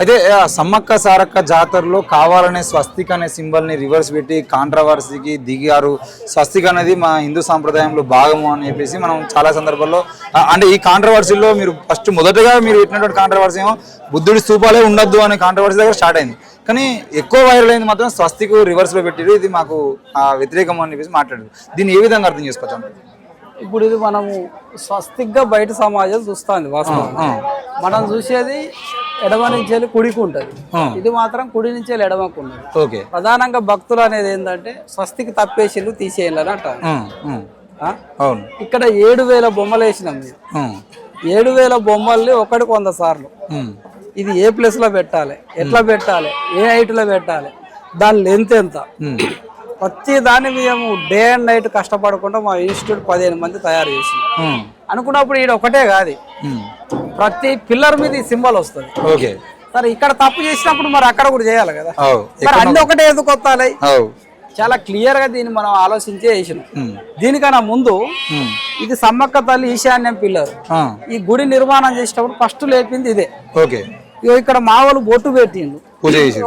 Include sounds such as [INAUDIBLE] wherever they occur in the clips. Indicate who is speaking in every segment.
Speaker 1: అయితే సమ్మక్క సారక్క జాతరలో కావాలనే స్వస్తిక్ అనే సింబల్ని రివర్స్ పెట్టి కాంట్రవర్సీకి దిగారు స్వస్తిక్ అనేది మా హిందూ సాంప్రదాయంలో భాగము అని చెప్పేసి మనం చాలా సందర్భాల్లో అంటే ఈ కాంట్రవర్సీలో మీరు ఫస్ట్ మొదటగా మీరు పెట్టినటువంటి కాంట్రవర్సీ ఏమో బుద్ధుడి స్తూపాలే ఉండొద్దు అనే కాంట్రవర్సీ దగ్గర స్టార్ట్ అయింది. కానీ ఎక్కువ వైరల్ అయింది మాత్రం స్వస్తిక్ రివర్స్లో పెట్టారు. ఇది మాకు ఆ, వ్యతిరేకం అని చెప్పేసి మాట్లాడారు. దీన్ని ఏ విధంగా అర్థం చేసుకోవచ్చు?
Speaker 2: ఇప్పుడు ఇది మనము స్వస్తిక్గా బయట సమాజం చూస్తుంది వాస్తవం మనం చూసేది ఎడమ నుంచి కుడికి ఉంటుంది. ఇది మాత్రం కుడి నుంచి ఎడమకు ఉన్నది.
Speaker 1: ఓకే.
Speaker 2: ప్రధానంగా భక్తులు అనేది ఏంటంటే స్వస్తికి తప్పేసిల్లు తీసేయాలని అంటారు?
Speaker 1: అవును.
Speaker 2: ఇక్కడ ఏడు వేల బొమ్మలు వేసినాం ఏడు వేల బొమ్మల్ని ఒకటికి వంద సార్లు. ఇది ఏ ప్లేస్లో పెట్టాలి? ఎట్లా పెట్టాలి? ఏ హైట్లో పెట్టాలి? దాని లెంత్ ఎంత? ప్రతి దాన్ని మేము డే అండ్ నైట్ కష్టపడకుండా మా ఇన్స్టిట్యూట్ పదిహేను మంది తయారు చేసి అనుకున్నప్పుడు ఈడ ఒకటే కాదు. ప్రతి పిల్లర్ మీద ఈ సింబల్ వస్తుంది.
Speaker 1: ఓకే.
Speaker 2: సరే ఇక్కడ తప్పు చేసినప్పుడు మరి అక్కడ కూడా చేయాలి కదా. మరి అన్ని ఒకటే ఎందుకు వస్తాయి చాలా క్లియర్గా దీన్ని మనం ఆలోచించే
Speaker 1: ఉమ్,
Speaker 2: దీనికన్నా ముందు ఇది సమ్మక్క తల్లి ఈశాన్యం పిల్లర్. ఈ గుడి నిర్మాణం చేసేటప్పుడు ఫస్ట్ లేపింది ఇదే.
Speaker 1: ఓకే.
Speaker 2: ఇక్కడ మావలు బొట్టు పెట్టిండు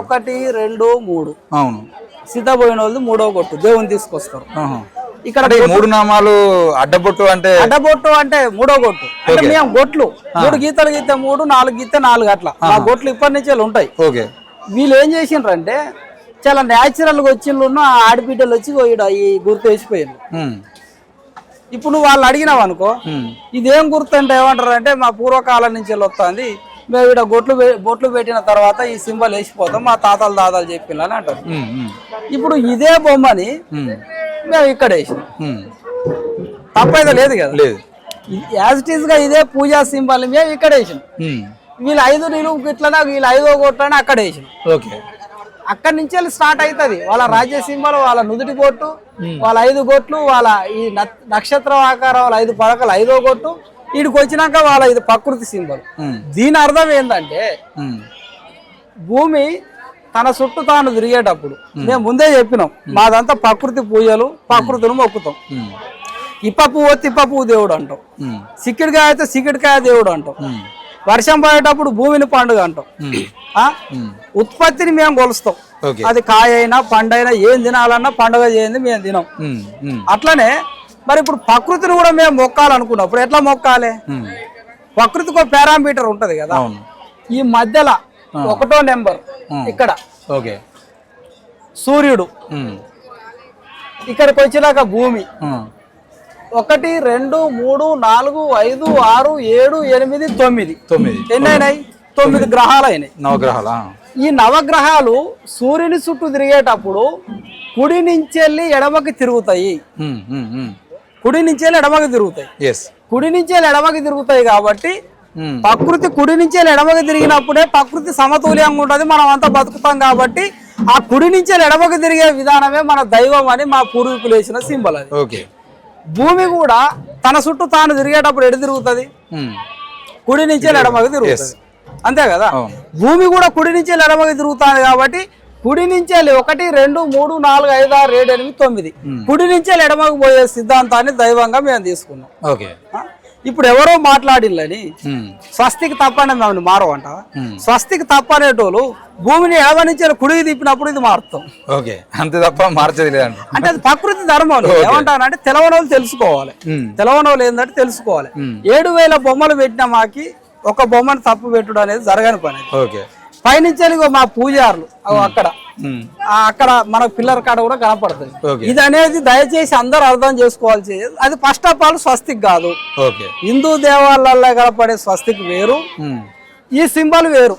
Speaker 2: ఒకటి రెండు మూడు.
Speaker 1: అవును.
Speaker 2: సీతాపోయిన వాళ్ళు మూడో కొట్టు దేవుని తీసుకొస్తారు. ఇక్కడ
Speaker 1: మూడు నామాలు అడ్డబొట్టు అంటే
Speaker 2: అడ్డబొట్టు అంటే మూడో కొట్టు అంటే మేము గొట్లు. మూడు గీతలు గీతే మూడు నాలుగు గీతే నాలుగు అట్లా. మా గొట్లు ఇప్పటి నుంచే ఉంటాయి.
Speaker 1: ఓకే.
Speaker 2: వీళ్ళు ఏం చేసిండ్రంటే చాలా న్యాచురల్గా వచ్చిండ్రు ఆ ఆడబిడ్డలు వచ్చి ఈ గుర్తు వేసిపోయారు
Speaker 1: ఉమ్,
Speaker 2: ఇప్పుడు నువ్వు వాళ్ళు అడిగినావు అనుకో ఇదేం గుర్తు అంటే ఏమంటారు అంటే మా పూర్వకాలం నుంచి వస్తుంది మేము ఇక్కడ గొట్లు బొట్లు పెట్టిన తర్వాత ఈ సింబల్ వేసిపోతాం మా తాతలు దాదాలు చెప్పిందని అంటారు. ఇప్పుడు ఇదే బొమ్మని మేము ఇక్కడ. వేసినాం. తప్పైతే లేదు కదా?
Speaker 1: లేదు.
Speaker 2: యాజ్ ఇట్ ఈస్గా ఇదే పూజా సింబల్ మేము ఇక్కడ వేసినాం.
Speaker 1: ఉమ్,
Speaker 2: వీళ్ళు ఐదు నిలువు ఇట్లనే వీళ్ళు ఐదో కొట్లని అక్కడ వేసినాం.
Speaker 1: ఓకే.
Speaker 2: అక్కడి నుంచి వెళ్ళి స్టార్ట్ అవుతుంది వాళ్ళ రాజ్య సింబల్ వాళ్ళ నుదుటి కొట్టు వాళ్ళ ఐదు గొట్లు వాళ్ళ ఈ నక్షత్ర ఆకారం వాళ్ళ ఐదు పడకలు ఐదో కొట్టు వీడికి వచ్చినాక వాళ్ళ ఇది ప్రకృతి సింబల్. దీని అర్థం ఏంటంటే భూమి తన చుట్టూ తాను తిరిగేటప్పుడు. మేము. ముందే చెప్పినాం మాదంతా ప్రకృతి పూజలు ప్రకృతిని మొక్కుతాం. ఇప్ప పువ్వు తిప్ప పువ్వు దేవుడు అంటాం. సిక్కిడికాయ అయితే సిక్కిడికాయ దేవుడు అంటాం. వర్షం పడేటప్పుడు భూమిని పండుగ అంటాం. ఉత్పత్తిని మేము కొలుస్తాం. అది కాయ అయినా పండు అయినా ఏం తినాలన్నా పండుగ చేయండి మేము తినాం. అట్లనే మరి ఇప్పుడు ప్రకృతిని కూడా మేము మొక్కాలనుకున్నప్పుడు ఎట్లా మొక్కాలి? ప్రకృతికి ఒక పారామీటర్ ఉంటది కదా. ఈ మధ్యలో ఒకటో నెంబర్ ఇక్కడ.
Speaker 1: ఓకే.
Speaker 2: సూర్యుడు. ఇక్కడికి వచ్చినాక భూమి. ఒకటి రెండు మూడు నాలుగు ఐదు ఆరు ఏడు ఎనిమిది తొమ్మిది.
Speaker 1: తొమ్మిది.
Speaker 2: ఎన్ని అయినాయి తొమ్మిది. గ్రహాలు అయినాయి
Speaker 1: నవగ్రహాలా?
Speaker 2: ఈ నవగ్రహాలు సూర్యుని చుట్టూ తిరిగేటప్పుడు కుడి నుంచి వెళ్ళి ఎడమకి తిరుగుతాయి. కుడి నుంచి వెళ్ళి ఎడమకి తిరుగుతాయి. కుడి నుంచి వెళ్ళి ఎడమకి తిరుగుతాయి కాబట్టి ప్రకృతి కుడి నుంచి ఎడమకి తిరిగినప్పుడే ప్రకృతి సమతుల్యంగా ఉంటుంది మనం అంతా బతుకుతాం కాబట్టి ఆ కుడి నుంచి ఎడమకి తిరిగే విధానమే మన దైవం అని మా పూర్వీకులు వేసిన సింబల్ అది.
Speaker 1: ఓకే.
Speaker 2: భూమి కూడా తన చుట్టూ తాను తిరిగేటప్పుడు ఎటు తిరుగుతుంది? కుడి నుంచి ఎడమకి తిరుగుతుంది. అంతే కదా. భూమి కూడా కుడి నుంచి ఎడమకి తిరుగుతుంది కాబట్టి కుడి నుంచి ఒకటి రెండు మూడు నాలుగు ఐదు ఆరు ఏడు ఎనిమిది తొమ్మిది. కుడి నుంచి ఎడమకి పోయే సిద్ధాంతాన్ని దైవంగా మేము తీసుకున్నాం.
Speaker 1: ఓకే?
Speaker 2: ఇప్పుడు ఎవరో మాట్లాడిల్లని స్వస్తికి తప్పని మేము మారవంట స్వస్తికి తప్ప అనేటోళ్ళు భూమిని వెళ్ళి కుడికి తిప్పినప్పుడు ఇది మారుతాం.
Speaker 1: ఓకే. అంతే తప్ప మార్చేది లేదండి.
Speaker 2: అంటే అది ప్రకృతి ధర్మం ఏమంటానంటే తెలవనోళ్ళు తెలుసుకోవాలి. తెలవనోళ్ళు ఏంటంటే తెలుసుకోవాలి. ఏడు వేల బొమ్మలు పెట్టిన మాకి ఒక బొమ్మను తప్పు పెట్టుడు అనేది జరగని పని
Speaker 1: ఓకే.
Speaker 2: పైనుంచి మా పూజారులు అక్కడ. అక్కడ మన పిల్లర్ కాడ కూడా కనపడుతుంది. ఇది అనేది దయచేసి అందరూ అర్థం చేసుకోవాల్సి అది ఫస్ట్ ఆఫ్ ఆల్ స్వస్తిక్ కాదు. హిందూ దేవాలయాల్లో కనపడే స్వస్తిక్ వేరు. ఈ సింబల్ వేరు.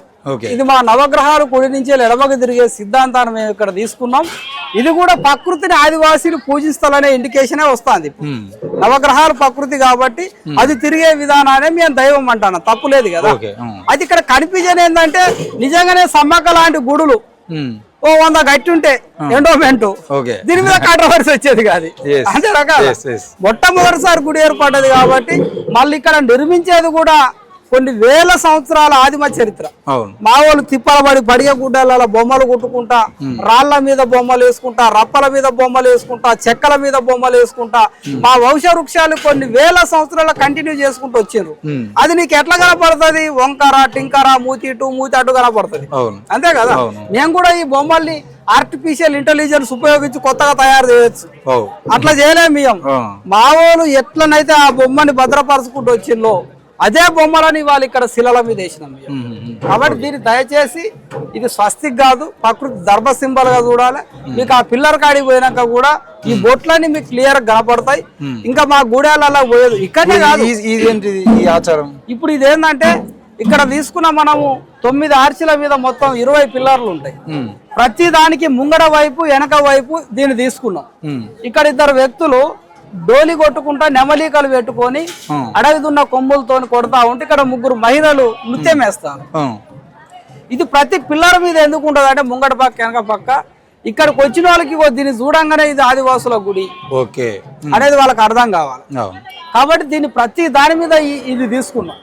Speaker 2: ఇది మా నవగ్రహాలు కుడి నుంచి ఎడమకి తిరిగే సిద్ధాంతాన్ని మేము ఇక్కడ తీసుకున్నాం. ఇది కూడా ప్రకృతిని ఆదివాసీలు పూజిస్తాలనే ఇండికేషనే వస్తుంది
Speaker 1: ఉమ్,
Speaker 2: నవగ్రహాలు ప్రకృతి కాబట్టి అది తిరిగే విధానాన్ని మేము దైవం అంటాను తప్పు లేదు కదా.
Speaker 1: ఉమ్,
Speaker 2: అది ఇక్కడ కనిపించేది ఏంటంటే నిజంగానే సమ్మక్క లాంటి గుడులు ఓ వంద గట్టి ఉంటే ఎండోమెంట్ దీని మీద కాంట్రవర్సీ వచ్చేది కాదు. అంతే రకాల. మొట్టమొదటిసారి గుడి ఏర్పడ్డది కాబట్టి మళ్ళీ ఇక్కడ నిర్మించేది కూడా కొన్ని వేల సంవత్సరాల ఆదిమ చరిత్ర. మా వాళ్ళు తిప్పలబడి బడిగ గుడ్డల బొమ్మలు కుట్టుకుంటా రాళ్ళ మీద బొమ్మలు వేసుకుంటా రప్పల మీద బొమ్మలు వేసుకుంటా చెక్కల మీద బొమ్మలు వేసుకుంటా మా వంశ వృక్షాలు కొన్ని వేల సంవత్సరాల కంటిన్యూ చేసుకుంటూ వచ్చిండ్రు
Speaker 1: ఉమ్.
Speaker 2: అది నీకు ఎట్లా కనపడుతుంది? వంకర టింకర మూతి ఇటు మూతి అటు కనపడుతుంది. అంతే కదా. మేము కూడా ఈ బొమ్మల్ని ఆర్టిఫిషియల్ ఇంటెలిజెన్స్ ఉపయోగించి కొత్తగా తయారు చేయొచ్చు. అట్లా చేయలేము మేము. మా వాళ్ళు ఎట్లనైతే ఆ బొమ్మని భద్రపరచుకుంటూ వచ్చిందో అదే బొమ్మలని వాళ్ళు ఇక్కడ శిలల మీద వేసినాం. కాబట్టి దీన్ని దయచేసి ఇది స్వస్తిక్ కాదు ప్రకృతి ధర్మ సింబల్గా చూడాలి. మీకు ఆ పిల్లర్ కాడికి పోయినాక కూడా ఈ బొట్లన్నీ మీకు క్లియర్గా కనపడతాయి. ఇంకా మా గూడాలలో పోయేది ఇక్కడనే కాదు.
Speaker 1: ఇదేంటిది ఈ ఆచారం?
Speaker 2: ఇప్పుడు ఇది ఏంటంటే ఇక్కడ తీసుకున్న మనము తొమ్మిది ఆర్చిల మీద మొత్తం ఇరవై పిల్లర్లు ఉంటాయి. ప్రతి దానికి ముంగడ వైపు వెనక వైపు దీన్ని తీసుకున్నాం. ఇక్కడ ఇద్దరు వ్యక్తులు డోలి కొట్టుకుంటా నెమలికలు పెట్టుకొని
Speaker 1: ఆ.
Speaker 2: అడవి దున్న కొమ్ములతో కొడతా ఉంటే ఇక్కడ ముగ్గురు మహిళలు నృత్యం వేస్తారు. ఇది ప్రతి పిల్లర్ మీద ఎందుకు ఉంటుంది అంటే ముంగడ పక్క వెనక పక్క ఇక్కడికి వచ్చిన వాళ్ళకి దీన్ని చూడంగానే ఇది ఆదివాసుల గుడి
Speaker 1: ఓకే.
Speaker 2: అనేది వాళ్ళకి అర్థం కావాలి. కాబట్టి దీన్ని ప్రతి దాని మీద ఇది తీసుకున్నాం.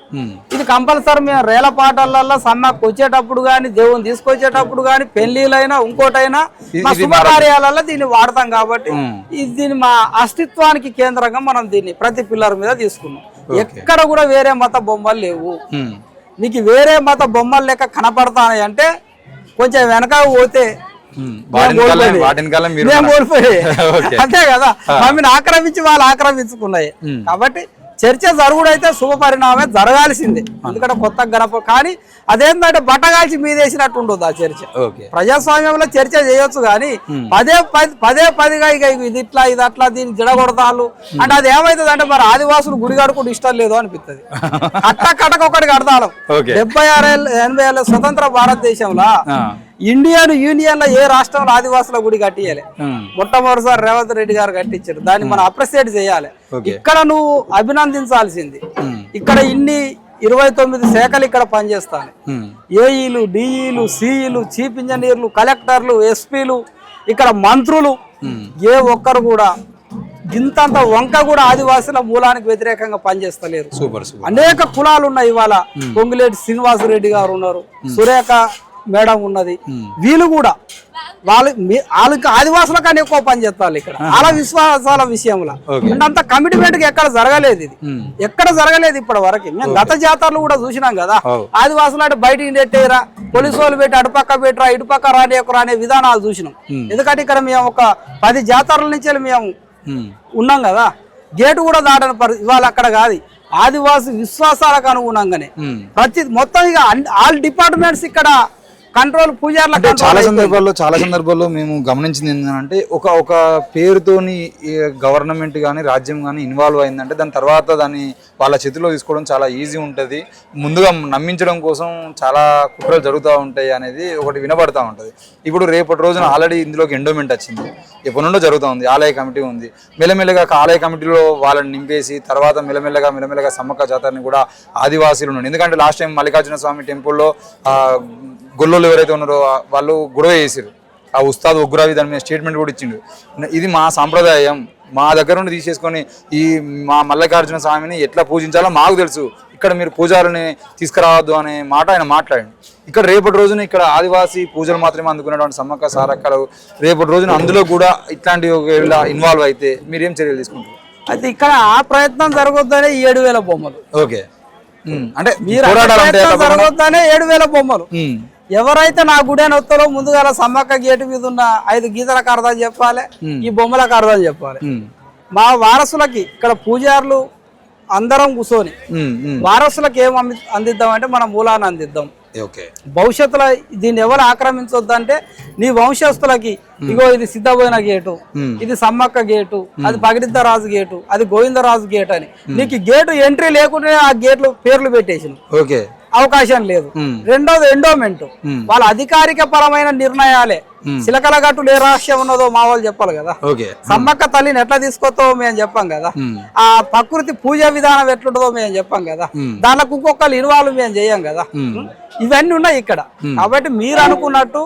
Speaker 2: ఇది కంపల్సరీ మేము రేల పాటలలో సమ్మకు వచ్చేటప్పుడు కానీ దేవుని తీసుకొచ్చేటప్పుడు కానీ పెళ్ళిలైనా ఇంకోటైనా మా శుభకార్యాలలో దీన్ని వాడతాం కాబట్టి. ఇది దీన్ని మా అస్తిత్వానికి కేంద్రంగా మనం దీన్ని ప్రతి పిల్లర్ మీద తీసుకున్నాం. ఎక్కడ కూడా వేరే మత బొమ్మలు లేవు. మీకు వేరే మత బొమ్మలు లెక్క కనపడతాయి అంటే కొంచెం వెనక పోతే కోల్పోయి. [LAUGHS] అంతే కదా? మమ్మల్ని ఆక్రమించి వాళ్ళు ఆక్రమించుకున్నాయి. కాబట్టి చర్చ జరుగుడైతే శుభ పరిణామే జరగాల్సిందే. ఎందుకంటే కొత్త గణప కానీ అదేంటంటే బట్టగాల్చి మీదేసినట్టు ఉండదు ఆ చర్చ. ప్రజాస్వామ్యంలో చర్చ చేయొచ్చు కానీ పదే పది పదే పదిగా ఇక ఇది ఇట్లా ఇది అట్లా దీన్ని జడగొడతాలు అంటే అది ఏమైతుంది అంటే మరి ఆదివాసులు గుడి కడుకుంటూ ఇష్టం లేదు అనిపిస్తుంది [LAUGHS] అట్ట కట్టక ఒకటి కడతాం
Speaker 1: ఓకే.
Speaker 2: డెబ్బై ఆరు ఏళ్ళ ఎనభై ఏళ్ళ స్వతంత్ర భారతదేశంలో ఇండియన్ యూనియన్లో ఏ రాష్ట్రంలో ఆదివాసుల గుడి కట్టియాలి మొట్టమొదటిసారి రేవంత్ రెడ్డి గారు కట్టించారు. దాన్ని మనం అప్రిసియేట్ చేయాలి. ఇక్కడ నువ్వు అభినందించాల్సింది. ఇక్కడ ఇన్ని ఇరవై తొమ్మిది శాఖలు ఇక్కడ పనిచేస్తాయి
Speaker 1: ఉమ్,
Speaker 2: ఏఈలు డిఈలు సిఈలు చీఫ్ ఇంజనీర్లు కలెక్టర్లు ఎస్పీలు ఇక్కడ మంత్రులు ఏ ఒక్కరు కూడా ఇంతంత వంక కూడా ఆదివాసుల మూలానికి వ్యతిరేకంగా పనిచేస్తలేరు.
Speaker 1: Super super.
Speaker 2: అనేక కులాలు ఉన్నాయి ఇవాళ. పొంగులేటి శ్రీనివాసరెడ్డి గారు ఉన్నారు. సురేఖ మేడం ఉన్నది. వీళ్ళు కూడా వాళ్ళు వాళ్ళకి ఆదివాసుల కన్నా ఎక్కువ పని చేస్తారు ఇక్కడ. వాళ్ళ విశ్వాసాల విషయంలో. అంత కమిట్మెంట్ ఎక్కడ జరగలేదు ఇది. ఎక్కడ జరగలేదు ఇప్పటి వరకు. మేము గత జాతరలు కూడా చూసినాం కదా. ఆదివాసులు అంటే బయటికి నెట్టేరా పోలీసు వాళ్ళు పెట్టి అటుపక్క పెట్టరా ఇటుపక్క రానియకురా అనే విధానాలు చూసినాం. ఎందుకంటే ఇక్కడ మేము ఒక పది జాతరల నుంచి మేము ఉన్నాం కదా. గేటు కూడా దాటని పరి ఇవాళ అక్కడ కాదు. ఆదివాసి విశ్వాసాలకు అనుగుణంగానే. ప్రతి మొత్తం ఇక ఆల్ డిపార్ట్మెంట్స్ ఇక్కడ కంట్రోల్ పూజార్ల
Speaker 1: అంటే చాలా. సందర్భాల్లో చాలా సందర్భాల్లో మేము గమనించింది ఏంటంటే ఒక ఒక పేరుతోని గవర్నమెంట్ కానీ రాజ్యం కానీ ఇన్వాల్వ్ అయిందంటే దాని తర్వాత దాన్ని వాళ్ళ చేతిలో తీసుకోవడం చాలా ఈజీ ఉంటుంది. ముందుగా నమ్మించడం కోసం చాలా కుట్రలు జరుగుతూ ఉంటాయి అనేది ఒకటి వినబడతా ఉంటుంది. ఇప్పుడు రేపటి రోజున ఆల్రెడీ ఇందులోకి ఎండోమెంట్ వచ్చింది. ఎప్పటి నుండో జరుగుతూ ఉంది ఆలయ కమిటీ ఉంది. మెల్లమెల్లగా ఆలయ కమిటీలో వాళ్ళని నింపేసి తర్వాత మెల్లమెల్లగా మెల్లమెల్లగా సమ్మక్క జాతరని కూడా ఆదివాసీలు ఎందుకంటే లాస్ట్ టైం మల్లికార్జున స్వామి టెంపుల్లో గొల్లోళ్ళు ఎవరైతే ఉన్నారో వాళ్ళు గొడవ చేసారు ఆ ఉస్తాద్ ఉగ్రావి దాని మీద స్టేట్మెంట్ కూడా ఇచ్చిండు. ఇది మా సాంప్రదాయం. మా దగ్గర నుండి తీసేసుకొని ఈ మా మల్లికార్జున స్వామిని ఎట్లా పూజించాలో మాకు తెలుసు. ఇక్కడ మీరు పూజారుని తీసుకురావద్దు అనే మాట ఆయన మాట్లాడండి. ఇక్కడ రేపటి రోజున ఇక్కడ ఆదివాసీ పూజలు మాత్రమే అందుకునేటువంటి సమ్మక్క సారక్కలు రేపటి రోజున అందులో కూడా ఇట్లాంటి ఒకవేళ ఇన్వాల్వ్ అయితే మీరేం చర్యలు తీసుకుంటారు?
Speaker 2: అయితే ఇక్కడ ఆ ప్రయత్నం జరగొద్దనే ఏడు వేల బొమ్మలు.
Speaker 1: ఓకే. అంటే
Speaker 2: మీరు? జరగొద్దనే ఏడు వేల బొమ్మలు. ఎవరైతే నా గుడి వస్తారో ముందుగా సమ్మక్క గేటు మీద ఉన్న ఐదు గీతలకు అర్థం చెప్పాలి ఈ బొమ్మలకు అర్థం చెప్పాలి. మా వారసులకి ఇక్కడ పూజారులు అందరం కూర్చొని. వారసులకు ఏం అంది- అందిద్దామంటే మన మూలాన్ని అందిద్దాం. భవిష్యత్తులో దీన్ని ఎవరు ఆక్రమించొద్దు అంటే నీ వంశస్థులకి ఇగో ఇది సిద్ధపోయిన గేటు. ఇది సమ్మక్క గేటు అది పగిడిద్ద రాజు గేటు అది గోవిందరాజు గేట్ అని. నీకు గేటు ఎంట్రీ లేకుండానే ఆ గేట్లు పేర్లు పెట్టేసిన.
Speaker 1: ఓకే.
Speaker 2: అవకాశం లేదు. రెండోది ఎండోమెంట్. వాళ్ళ అధికారిక పరమైన నిర్ణయాలే. చిలకల గట్టులు ఏ రహస్యం ఉన్నదో మా వాళ్ళు చెప్పాలి కదా. సమ్మక్క తల్లిని ఎట్లా తీసుకొస్తావో మేము చెప్పాం కదా. ఆ ప్రకృతి పూజ విధానం ఎట్లుంటుందో మేము చెప్పాం కదా. దాంట్లో ఇంకొకరు ఇన్వాల్వ్ మేము చేయం కదా. ఇవన్నీ ఉన్నాయి ఇక్కడ. కాబట్టి మీరు అనుకున్నట్టు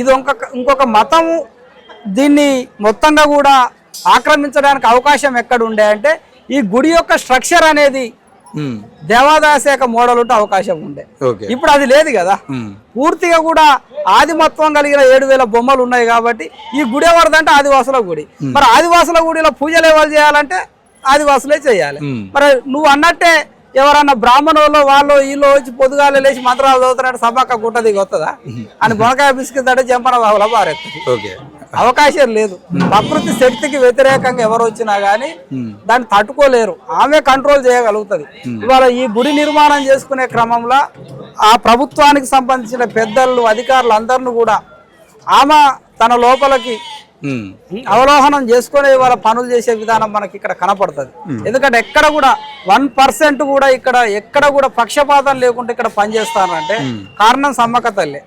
Speaker 2: ఇది ఇంకొక ఇంకొక మతము దీన్ని మొత్తంగా కూడా ఆక్రమించడానికి అవకాశం ఎక్కడ ఉండే అంటే ఈ గుడి యొక్క స్ట్రక్చర్ అనేది దేవాదాయ శాఖ మోడల్ ఉంటే అవకాశం ఉండే. ఇప్పుడు అది లేదు కదా.
Speaker 1: ఉమ్,
Speaker 2: పూర్తిగా కూడా ఆదిమత్వం కలిగిన ఏడు వేల బొమ్మలు ఉన్నాయి కాబట్టి ఈ గుడి ఎవరిదంటే ఆదివాసుల గుడి. మరి ఆదివాసుల గుడిలో పూజలు ఎవరు చేయాలంటే ఆదివాసులే చేయాలి. మరి నువ్వు అన్నట్టే ఎవరన్నా బ్రాహ్మణులు వాళ్ళు వీళ్ళు వచ్చి పొద్దుగాల లేచి మంత్రాలు చదువుతున్నట్టు సభక్క గుట్ట దిగి వస్తుందా? అని బొనకాయ బిస్కెట్ జంపన బాబుల పారెత్తుంది
Speaker 1: ఓకే.
Speaker 2: అవకాశం లేదు. ప్రకృతి శక్తికి వ్యతిరేకంగా ఎవరు వచ్చినా గానీ దాన్ని తట్టుకోలేరు. ఆమె కంట్రోల్ చేయగలుగుతుంది. ఇవాళ ఈ గుడి నిర్మాణం చేసుకునే క్రమంలో ఆ ప్రభుత్వానికి సంబంధించిన పెద్దలు అధికారులు అందరిని కూడా ఆమె తన లోపలికి అవలోహనం చేసుకునే ఇవాళ పనులు చేసే విధానం మనకి ఇక్కడ కనపడుతుంది. ఎందుకంటే ఎక్కడ కూడా వన్ పర్సెంట్ కూడా ఇక్కడ ఎక్కడ కూడా పక్షపాతం లేకుండా ఇక్కడ పనిచేస్తానంటే కారణం సమ్మక్క తల్లి.